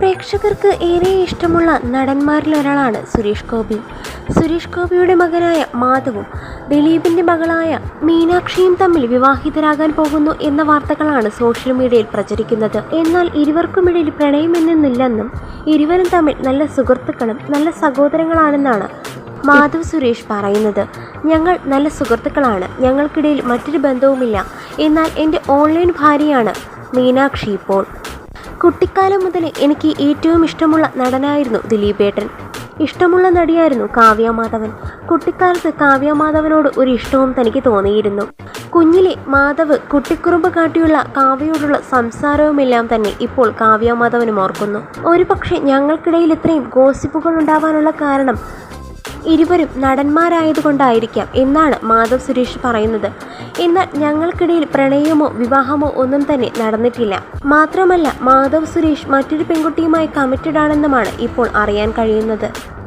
പ്രേക്ഷകർക്ക് ഏറെ ഇഷ്ടമുള്ള നടന്മാരിൽ ഒരാളാണ് സുരേഷ് ഗോപി. സുരേഷ് ഗോപിയുടെ മകനായ മാധവും ദിലീപിന്റെ മകളായ മീനാക്ഷിയും തമ്മിൽ വിവാഹിതരാകാൻ പോകുന്നു എന്ന വാർത്തകളാണ് സോഷ്യൽ മീഡിയയിൽ പ്രചരിക്കുന്നത്. എന്നാൽ ഇരുവർക്കുമിടയിൽ പ്രണയമെന്നില്ലെന്നും ഇരുവരും തമ്മിൽ നല്ല സുഹൃത്തുക്കളും നല്ല സഹോദരങ്ങളാണെന്നാണ് മാധവ് സുരേഷ് പറയുന്നത്. ഞങ്ങൾ നല്ല സുഹൃത്തുക്കളാണ് ഞങ്ങൾക്കിടയിൽ മറ്റൊരു ബന്ധവുമില്ല. എന്നാൽ എന്റെ ഓൺലൈൻ ഭാര്യയാണ് മീനാക്ഷി ഇപ്പോൾ. കുട്ടിക്കാലം മുതൽ എനിക്ക് ഏറ്റവും ഇഷ്ടമുള്ള നടനായിരുന്നു ദിലീപേട്ടൻ. ഇഷ്ടമുള്ള നടിയായിരുന്നു കാവ്യ മാധവൻ. കുട്ടിക്കാലത്ത് കാവ്യ മാധവനോട് ഒരു ഇഷ്ടവും തനിക്ക് തോന്നിയിരുന്നു. കുഞ്ഞിലെ മാധവ് കുട്ടിക്കുറുമ്പ് കാട്ടിയുള്ള കാവ്യയോടുള്ള സംസാരവുമെല്ലാം തന്നെ ഇപ്പോൾ കാവ്യ മാധവനും ഓർക്കുന്നു. ഒരുപക്ഷെ ഞങ്ങൾക്കിടയിൽ ഇത്രയും ഗോസിപ്പുകൾ ഉണ്ടാവാനുള്ള കാരണം ഇരുവരും നടന്മാരായതുകൊണ്ടായിരിക്കാം എന്നാണ് മാധവ് സുരേഷ് പറയുന്നത്. എന്നാൽ ഞങ്ങൾക്കിടയിൽ പ്രണയമോ വിവാഹമോ ഒന്നും തന്നെ നടന്നിട്ടില്ല. മാത്രമല്ല മാധവ് സുരേഷ് മറ്റൊരു പെൺകുട്ടിയുമായി കമ്മിറ്റഡ് ആണെന്നുമാണ് ഇപ്പോൾ അറിയാൻ കഴിയുന്നത്.